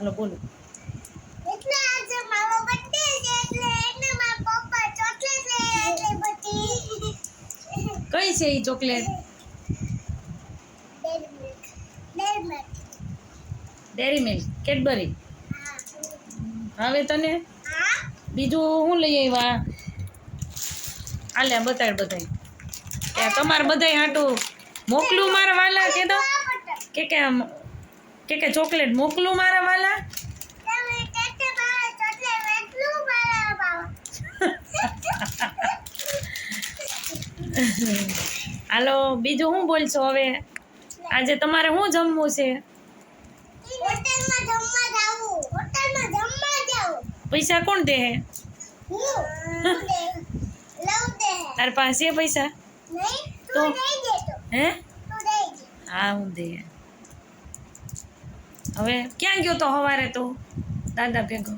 હાલો બોલો. કઈ છે એ ચોકલેટ ડેરી મિલ્ક કેડબરી હવે તને? બીજું હું લઈ આવ્યા? આલ્યા બતાડ બધાય. કે તમારે બધાય હાટું મોકલું મારા વાલા કે તો? કે કે કે ચોકલેટ મોકલું મારા વાલા તમે ટેટે મારા ચોકલેટ એટલું મારા બાવા હાલો બીજું શું બોલશો હવે? આજે તમારે શું જમવું છે? પૈસા કોણ દે? તાર પાસે પૈસા? તો? હે? હા હું દે. હવે ક્યાં ગયો તો સવારે તો? દાદા ભેગો.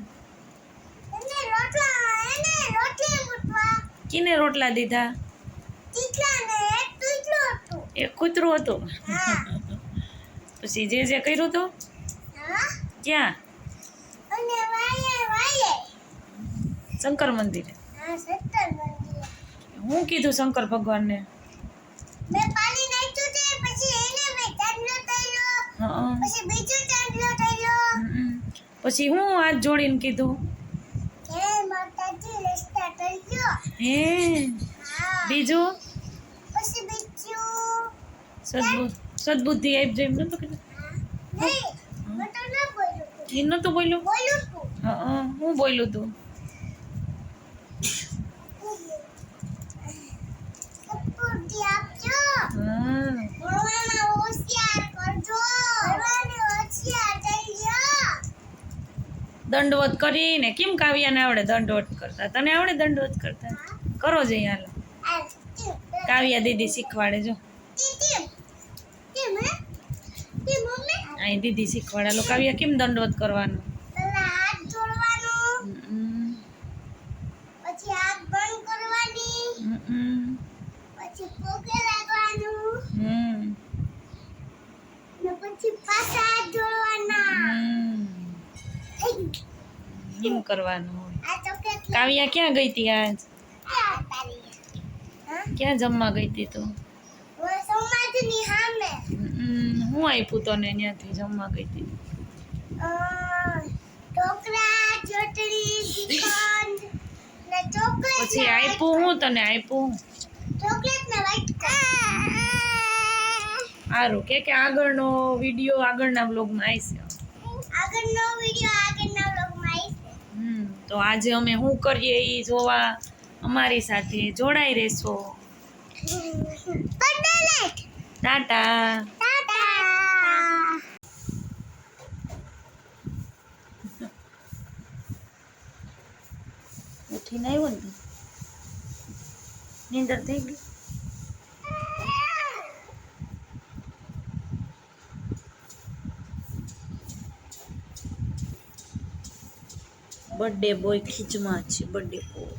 કિને રોટલા દીધા? એક હતું. કૂતરું હતું? પછી જે જે કર્યું તો ક્યાં? શંકર મંદિરે. હું કીધું શંકર ભગવાનને. પછી હું. હાથ જોડીને કીધું? બીજું? સદબુદ્ધિ આપજો એમ નતું હા. એ નતું બોલ્યું? બોલ્યું હું બોલ્યું તું? હં. કરજો. દંડવત કરીને કેમ કાવ્યાને આવડે દંડવત કરતા? તને આવડે દંડવત કરતા? કરો જઈ હાલો. આ કાવ્યા દીદી શીખવાડે જો. અહીં દીદી શીખવાડે. હાલો કાવ્યા કેમ દંડવત કરવાનું પહેલા હાથ જોડવાનું હમ. પછી આંખ બંધ કરવાની હમ. પછી પગે લાગવાનું હમ. ને પછી પાછા હાથ જોડવાના હમ. થઈ ગયું. એમ કરવાનું હોય. કાવ્યા ક્યાં ગઈ હતી આજ? ક્યાં જમવા ગઈ હતી તો. હું આપ્યું તને ત્યાંથી જમવા ગઈ હતી પછી આપ્યું હું તને આપ્યું સારું કે કે આગળનો વીડિયો આગળના બ્લોગમાં આવશે આગળનો વિડિયો આગળના વ્લોગમાં આવશે હમ તો આજે અમે શું કરીએ એ જોવા? અમારી સાથે જોડાઈ રહેશો. Good night Tata. ટાટા ઉઠીને આવ્યો ને નીંદર થઈ ગઈ? બર્થડે બોય ખીચમાં છે બર્થડે બોય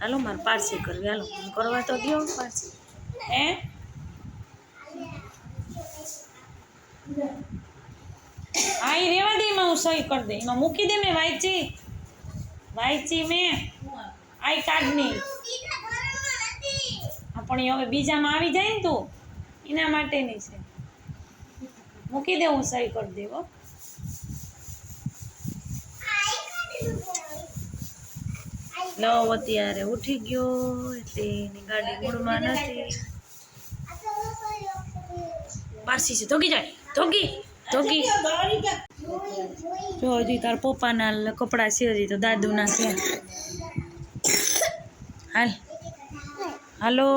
હાલો, મારે પારસી કરવી. હાલો કરવા તો દો પારસી હે? હા એ રેવા દે, એમાં હું સહી કરી દે. એમાં મૂકી દે મેં વાંચી. વાંચી મેં. આઈ કાર્ડની પણ એ હવે બીજામાં આવી જાય ને તું. એના માટેની છે. મૂકી દે, હું સહી કરી દે હો આઈ કાઢેલું લવ અત્યારે ઉઠી ગયો, એટલે એની ગાડી મૂળમાં નથી. પારસી છે, ધોગી જાય, ધોગી ધોગી. જો હજી તાર પપ્પાના કપડાં છે, હજી તો દાદુના છે. હાલ. હાલો.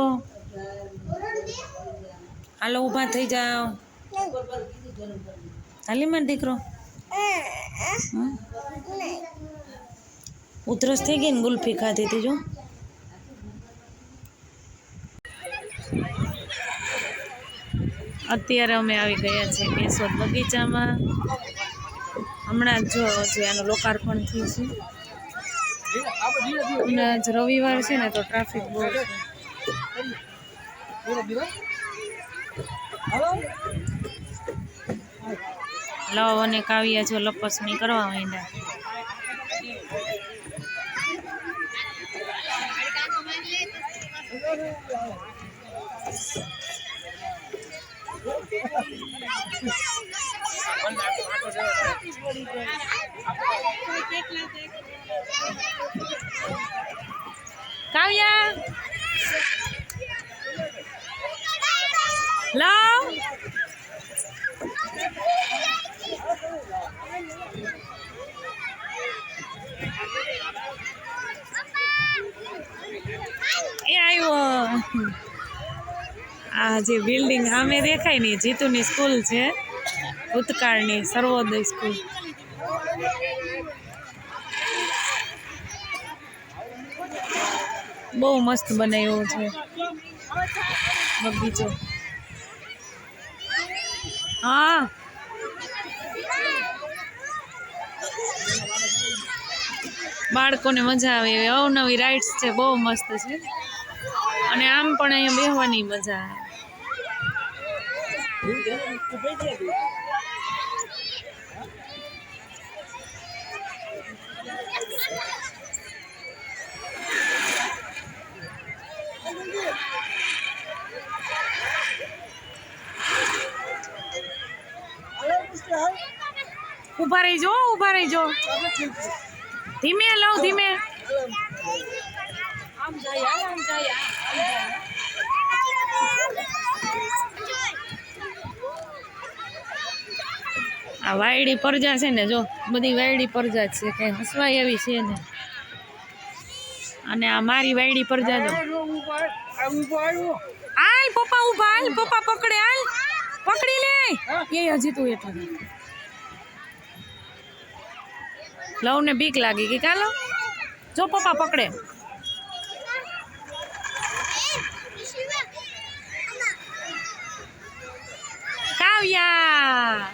હાલો, ઊભા થઈ જાઓ. હાલી માર દીકરો. હમ? ઉધરસ થઈ ગઈ ને ગુલ્ફી ખાધી હતી, જો. અત્યારે અમે આવી ગયા છીએ કેશોદ બગીચામાં. હમણાં જ જો જે આનું લોકાર્પણ થયું છે. અને આજ રવિવાર છે ને તો ટ્રાફિક બહુ છે. લવ અને કાવ્યા જો લપસણી કરવા માંડ્યા. કાવ્યા. લવ. એ આવ્યો આ જે બિલ્ડિંગ સામે દેખાય ને જીતુની સ્કૂલ છે, ભૂતકાળની, સર્વોદય સ્કૂલ બહુ મસ્ત બનાવ્યો છે. બગીચો. હા. બાળકોને મજા આવે એવી અવનવી રાઇડ્સ છે, બહુ મસ્ત છે. અને આમ પણ અહીંયા બેહવાની મજા આવે ઊભા રહીજો ઊભા રહીજો. ધીમે લવ ધીમે. આ વાયડી પરજા છે ને જો બધી વાયડી પરજા છે કઈ હસવાય એવી છે ને. અને આ મારી વાયડી પરજા જો. હાલ પપ્પા ઊભા હાલ પપ્પા પકડે હાલ. પકડી લે. એ હજી તું એટલો લવ ને બીક લાગી ગઈ. કાલો જો પપ્પા પકડે. કાવ્યા.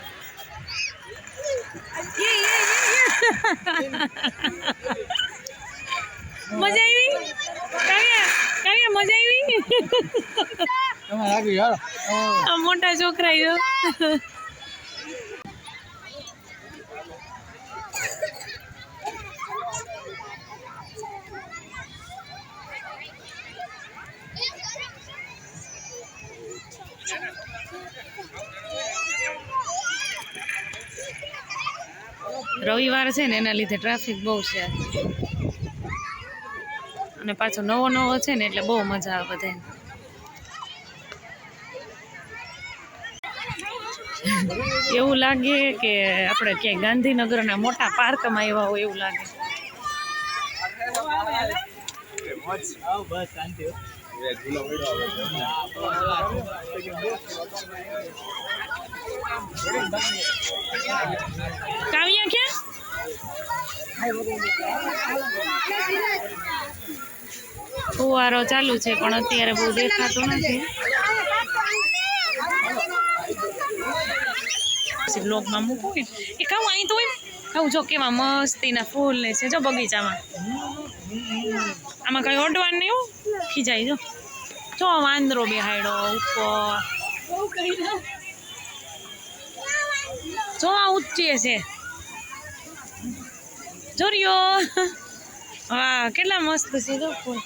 મજા આવી? કાવ્યા કાવ્યા મજા આવી? મોટા છોકરા છે ને, એના લીધે ટ્રાફિક બહુ છે. અને પાછો નવો નવો છે ને, એટલે બહુ મજા આવે બધાને. એવું લાગે કે આપણે ક્યાંય ગાંધીનગરના મોટા પાર્કમાં આવ્યા હોય એવું લાગે. કાવ્યા ફુવારો ચાલુ છે, પણ અત્યારે બહુ દેખાતું નથી. બ્લોકમાં મૂકું એ કહું અહીં તો કહું જો કેવા મસ્તીના ફૂલ ને છે, જો બગીચામાં. આમાં કઈ ઓડવાનું નહીં ખીજાઈ જો. જો વાંદરો બેહાડ્યો ઉપર. જો આ ઊંચી છે. જોરિયો વાહ, કેટલા મસ્ત સીધો ફૂલ.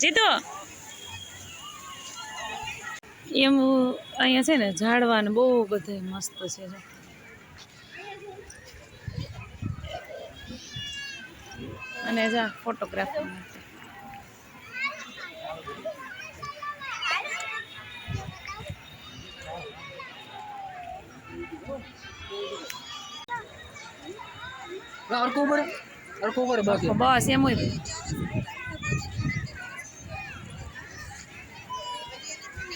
જીતો. એમ અહીંયા છે ને ઝાડવા ને બહુ બધે મસ્ત છે અને જા ફોટોગ્રાફી માટે બસ. એમ હોય.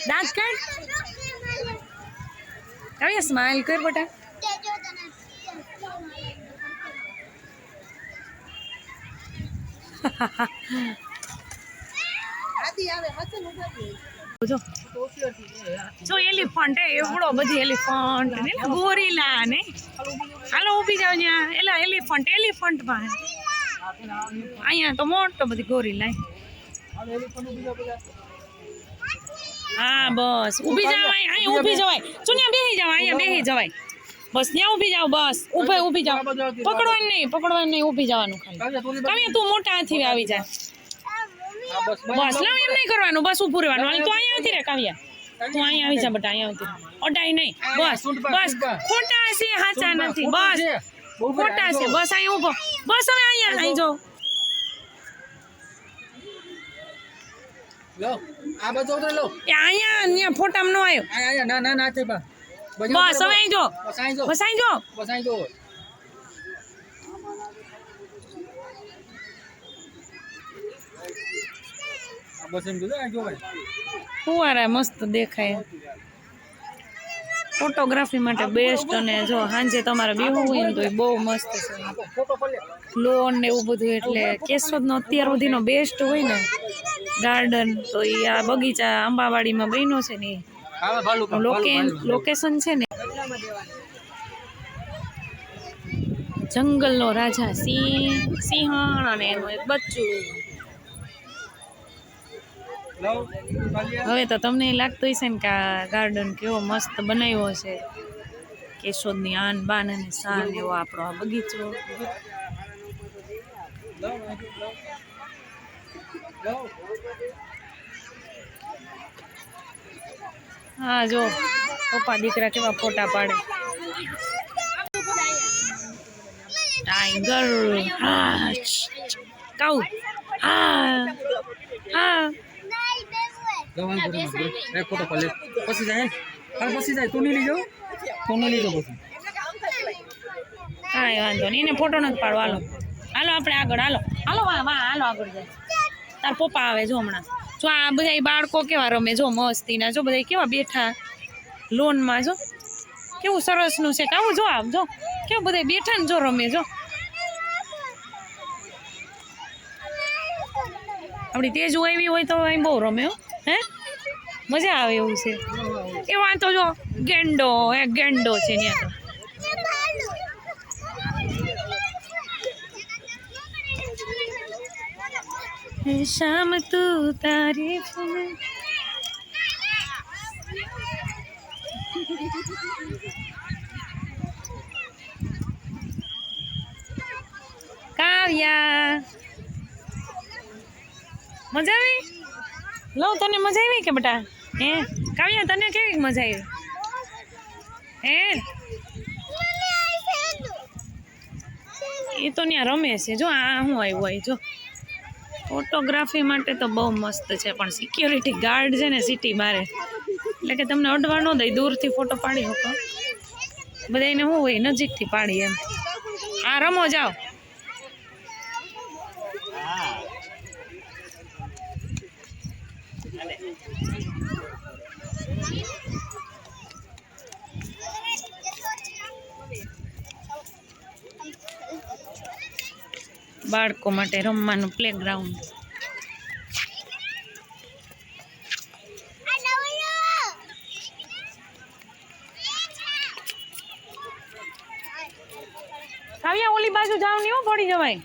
દાંત કાઢ કાવ્યા સ્માઈલ કર બટા. જો. એલિફન્ટ એવડો બધી એલિફન્ટ ગોરીલા ને. હાલો ઊભી જાવ એલા એલિફન્ટ એલિફન્ટમાં અહીંયા તો મોટો બધી ગોરીલા હા બસ. ઊભી જાવ અહીંયા ઊભી જવાય. ચુનિયા બેહી જાવ અહીંયા બેહી જવાય. બસ ત્યાં ઊભી જાવ બસ. ઊભે ઊભી જાવ પકડવાનું નહીં પકડવાનું નહીં ઊભી જવાનું ખાલી. કાવ્યા, તું મોટા હાથી આવી જા. હા, બસ લાવ એમ નહીં કરવાનું બસ ઊભું રહેવાનું. હાલ તું અહીંયા આવતી રે કાવ્યા. તું અહીંયા આવી જા બટા અહીંયા આવતી અડાઈ નહીં. બસ બસ. ખોટા છે હાચા નથી. બસ. ખોટા છે. બસ અહીં ઊભો. બસ હવે અહીંયા અહીં જો. ફોટામાં નો આવ્યો. બસ હવે અહીં જો. બસ અહીં જો. બસ અહીં જો બસ અહીં જો આ બસ એમ કીધું અહીં જો ભાઈ ફુવારા મસ્ત દેખાય. ફોટોગ્રાફી માટે બેસ્ટ અને જો સાંજે તમારે બેવું હોય ને તો એ બહુ મસ્ત છે. લોન ને એવું બધું એટલે કેશોદનો અત્યાર સુધીનો બેસ્ટ હોય ને ગાર્ડન તો એ આ બગીચા આંબાવાડીમાં બન્યો છે ને લોકેશન છે ને. જંગલનો રાજા સિંહ, સિંહણ અને એનું એક બચ્ચું. હવે તો તમને લાગતું હશે ને કે આ ગાર્ડન કેવો મસ્ત બનાવ્યો છે. કેશોદની આન બાન અને શાન એવો આપણો આ બગીચો. હા, જો. પપ્પા દીકરા કેવા ફોટા પાડે. Tiger cow. હા હા. લો વાંધો નહીં. એક ફોટો પડ પછી જાય હા પછી જાય. તું નહીં લીધો તું નહીં લીધો પછી. કાંઈ વાંધો નહીં. એને ફોટો નથી પાડો હાલો. હાલો આપણે આગળ. હાલો. હાલો વાહ વાહ હાલો આગળ જાય. તાર પપ્પા આવે જો હમણાં. જો આ બધા બાળકો કેવા રમે જો મસ્તીના. જો બધા કેવા બેઠા લોનમાં જો. કેવું સરસનું છે. કાવું જો આમ જો. કેવું બધા બેઠા ને જો રમે જો. આપણી તેજ આવી હોય તો અહીં બહુ રમે હો. હે? મજા આવે એવું છે. એ વાંધો જો, ગેંડો, એ ગેંડો છે ત્યાં તો. હે શામ તું તારી કાવ્યા. મજા આવી? લઉં તને મજા આવી કે બેટા? હે? કાવ્યા, તને કેવી મજા આવી? હે? એ તો ત્યાં રમે છે. જો, આ શું આવ્યું હોય, જો. ફોટોગ્રાફી માટે તો બહુ મસ્ત છે, પણ સિક્યોરિટી ગાર્ડ છે ને સિટી મારે એટલે કે તમને અડવા ન દઈ, દૂરથી ફોટો પાડી શકો. બધાને શું હોય, નજીકથી પાડી એમ. આ રમો, જાઓ. બાળકો માટે રમવાનું પ્લેગ્રાઉન્ડ કાવ્યા ઓલી બાજુ જાવ નહીં હો પડી જવાય.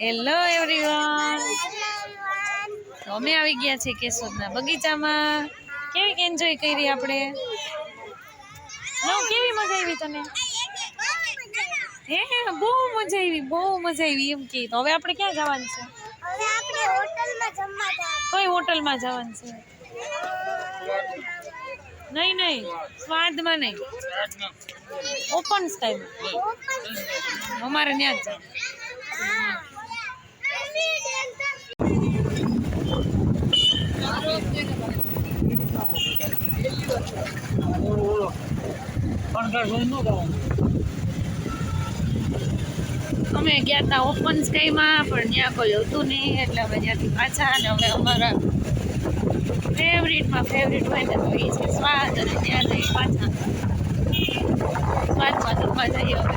હેલો એવરીવન તો અમે આવી ગયા છીએ કેશોદના. બગીચામાં કેવી એન્જોય કરી આપણે? કેવી મજા આવી તને? હે બહુ મજા આવી બહુ મજા આવી એમ કે તો હવે આપણે ક્યાં જવાનું છે? હવે આપણે હોટલમાં જમવા જવાનું. કઈ હોટલમાં જવાનું છે? નહીં નહીં સ્વાદમાં નહીં. ઓપન સ્ટાઈલ અમારે ત્યાં જ જવાનું અમે ગયા હતા ઓપન સ્કાયમાં પણ ત્યાં કોઈ હતું નહીં, એટલે અમે ત્યાંથી પાછા અને અમે અમારા ફેવરિટમાં ફેવરિટ હોય ને તો એ છે સ્વાદ અને ત્યાં જઈ પાછા સ્વાદમાં જમવા જઈએ અમે.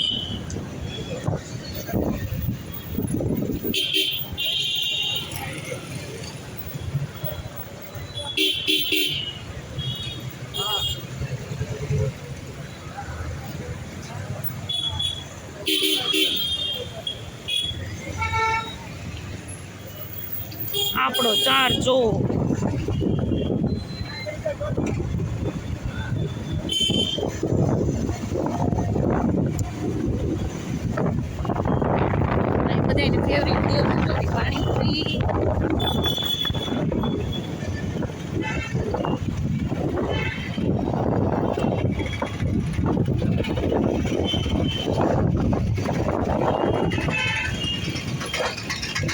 બધાની ફેવરિટ દેવ મંડળી પાણીપુરી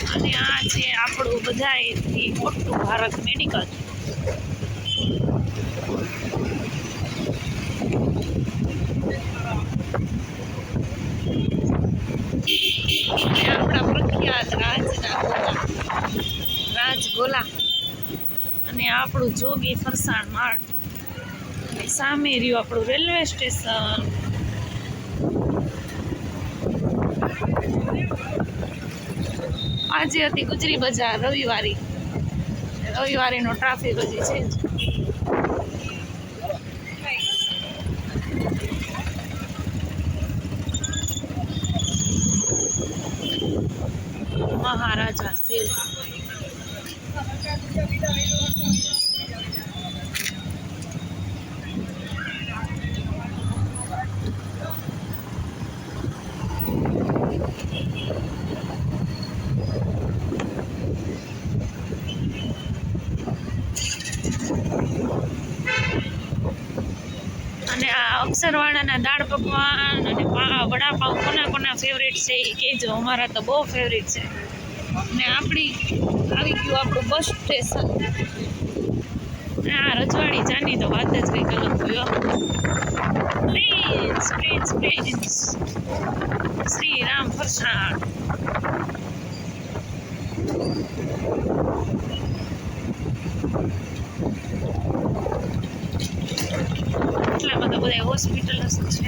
અને આ છે આપણું બધાથી મોટું ભારત મેડિકલ અને આપણા પ્રખ્યાત રાજના ગોલા રાજ ગોલા અને આપણું જોગી ફરસાણ માર્ટ સામે રહ્યું આપણું રેલવે સ્ટેશન. આજે હતી ગુજરી બજાર, રવિવારી. રવિવારીનો ટ્રાફિક હજી છે મહારાજા સેલ અને આ અક્ષરવાળાના દાળ પકવાન અને પા- વડાપાઉં કોના કોના ફેવરેટ છે એ કહેજો, અમારા તો બહુ ફેવરિટ છે. ને આપણી આવી ગયું આપણું બસ સ્ટેશન આ રજવાડી જાની તો વાત જ કંઈક અલગ થયો પ્રિન્સ પ્રિન્સ શ્રી રામ ફરસાણ. એટલા બધા બધા હોસ્પિટલ છે.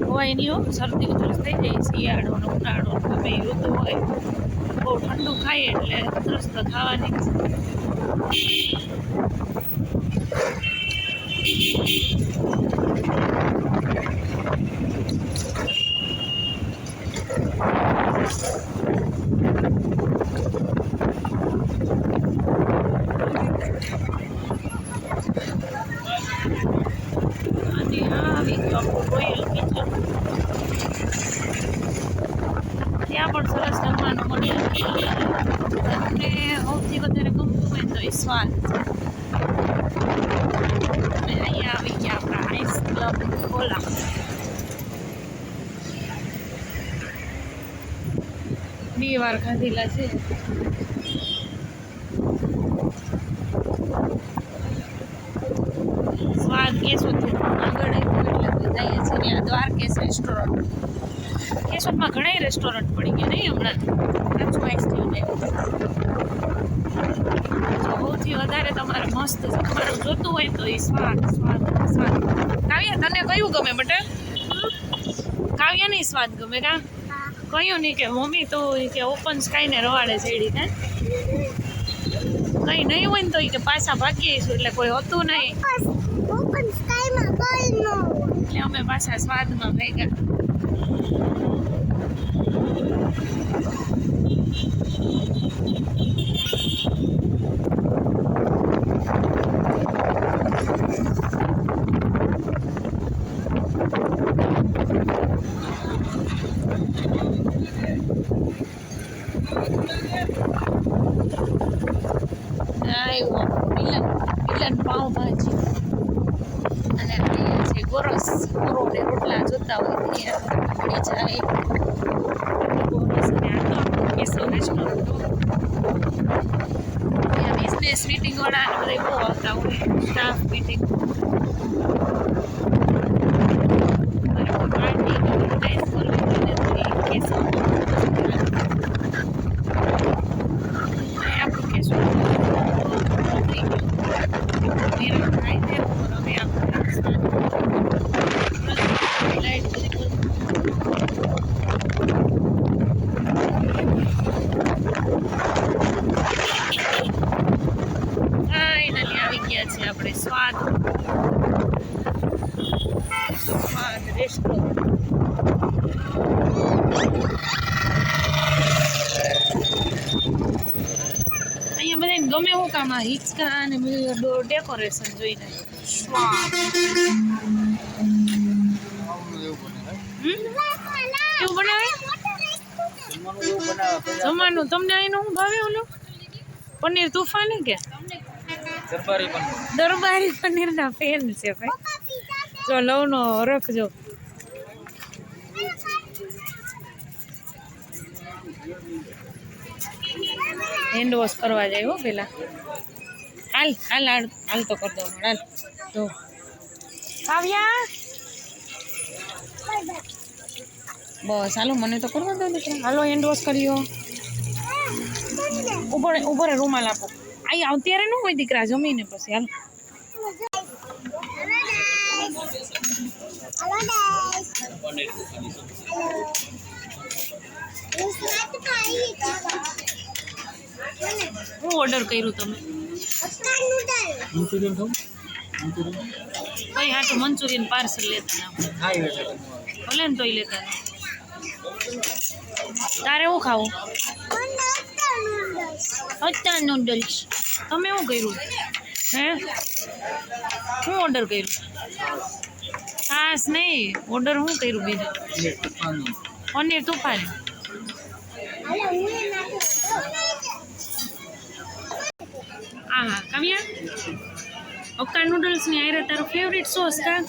ખવાય નહીં હોય શરદી ઉધરસ થઈ જાય, શિયાળો ને ઉનાળો ગમે ઋતુ હોય બહુ ઠંડુ ખાઈએ એટલે ઉધરસ તો ખાવાની Thank છે. અને આ આવી ગયો આપણો રોયલ કિચન ત્યાં પણ સરસ જમવાનું મળે અને સૌથી વધારે ગમતું હોય તો એ સ્વાદ અને અહીંયા આવી ગયા આપણા આઈસ ક્લબ કોલા બે વાર ખાધેલા છે. સ્વાદ કેશોદથી આગળ એટલે બધાએ છે ને દ્વારકેશ રેસ્ટોરન્ટ કેશોદમાં ઘણા રેસ્ટોરન્ટ પડી ગયા નહીં હમણાં? પાછું એક્સચેન્જ સૌથી વધારે તમારે મસ્ત જમવાનું જોતું હોય તો એ સ્વાદ સ્વાદ સ્વાદ. કાવ્ય, તને કયું ગમે બટા? કાવ્ય નહીં સ્વાદ ગમે કા? કયું નહીં કે મમ્મી તો ઈ કે ઓપન સ્કાયને રવાડે ચડી હે કંઈ નહીં હોય ને તો ઈ કે પાછા ભાગીએ છું એટલે કોઈ હોતું નહીં ઓપન સ્કાયમાં કોઈ ન હોય એટલે અમે પાછા સ્વાદમાં ભેગા આવ્યો મિલન મિલન પાઉંભાજી અને અહીંયા છે ગોરસ ગોરોને રોટલા જોતા હોય તો અહીંયા મળી જાય ગોરસ અને આ તો આપણું કેશવ રેસ્ટોરન્ટ અહીંયા બેસી બિઝનેસ મીટિંગ વાળા ને બધા બહુ આવતા હોય સ્ટાફ મીટિંગ પાર્ટી ઓર્ગેનાઇઝ કરવી હોય ને તો એ કેશવ આપણું કેશવ નિર્ણય થાય તે ઉપર હવે આપણે લાઈટ બધી બંધ ફાઇનલી આવી ગયા છે આપણે સ્વાદ સ્વાદ રેસ્ટોરન્ટ અહીંયા બધાને ગમે એવું કામ આ હિંચકા અને બધું ડેકોરેશન જોઈને. કેવું બનાવે? જમવાનું? તમને અહીંનું શું ભાવે ઓલું? પનીર તુફાની કે? દરબારી પણ દરબારી પનીરના ફેન છે ભાઈ. જો લવનો રખજો. હેન્ડ વોશ કરવા જાય હો પેલા હાલ હાલ હાલ હાલ તો કર દો હાલ જો કાવ્યા બસ હાલો મને તો કરવા દો દીકરા હાલો હેન્ડ વોશ કર્યો ઊભો રે ઊભો રે રૂમાલ આપો આઈ અત્યારે ન હોય દીકરા જમીને પછી હાલ Hello guys. હું સ્વાદ પાઈ હું ઓર્ડર કર્યું તમે? અક્કા હા મંચુરિયન ખાવ મંચુરિયન મંચુરિયન પાર્સલ લેતા ના ભલે ને તોય લેતા ના. તારે શું ખાવું? અત્યાર નૂડલ્સ તમે શું કર્યું? હે? શું ઓર્ડર કર્યું? ખાસ નહીં ઓર્ડર શું કર્યું બીજું? પનીર. તુફાન હાલો હું એ નાખું આ હા કાવ્યા અક્કા નૂડલ્સની આયરે તારો ફેવરિટ સોસ કા?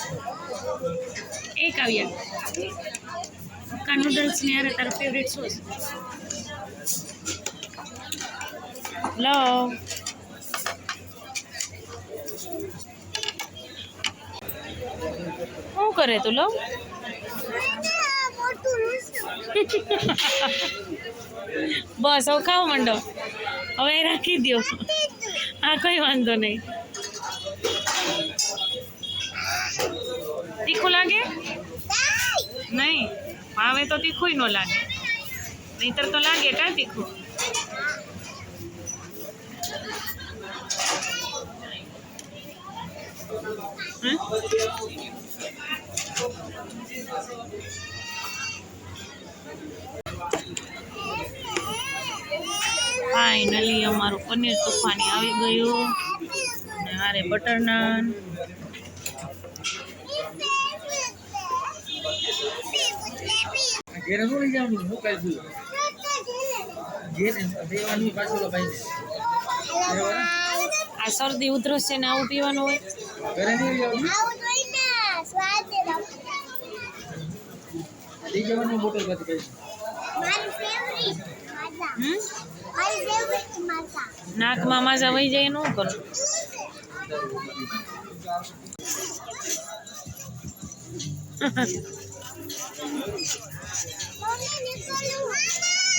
એ કાવ્યા અક્કા નૂડલ્સની આયરે તારો ફેવરિટ સોસ લવ શું કરે તું લવ બસ, હવે ખાવ માંડો. હવે રાખી દો હા, કઈ વાંધો નહીં. તીખું લાગે? નહીં. ભાવે તો તીખું ન લાગે. નહીતર તો લાગે કાં તીખું? હમ? ફાઇનલી અમારું પનીર તોફાની આવી ગયું. અને હારે બટર નાન. ઘેરે શું લઈ જવાનું? હું કાંઈ છું? ઘેરે? દેવાની પાછળ ભાઈ આ શરદી ઉધરસ છે ને આવું પીવાનું હોય. બોટલ નાકમાં માજા વહી જાય ન કરું.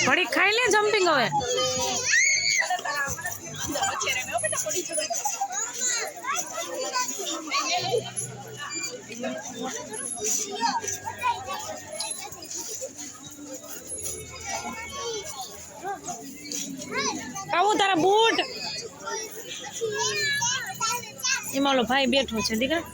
મમ્મી ખાઈ લે જમ્પિંગ હવે. આવું તારા બૂટ. એમાં ઓલો ભાઈ બેઠો છે, દીકરા.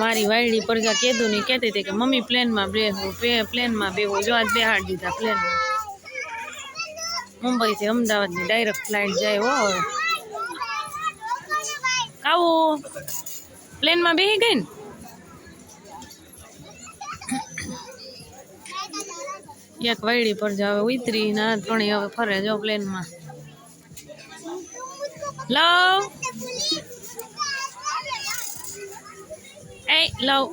મારી વાયડી પરજા કીધું નહીં કહેતી હતી કે મમ્મી પ્લેનમાં બેહું પ્લેનમાં બેહું જો આજ બેહાડી દીધા પ્લેનમાં. મુંબઈથી અમદાવાદની ડાયરેક્ટ ફ્લાઇટ જાય હો હવે. કાવું. પ્લેનમાં બેહી ગઈ ને? એક વાયડી પર જ હવે ઉતરી ના ત્રણેય હવે ફરે જો પ્લેનમાં લવ એ લવ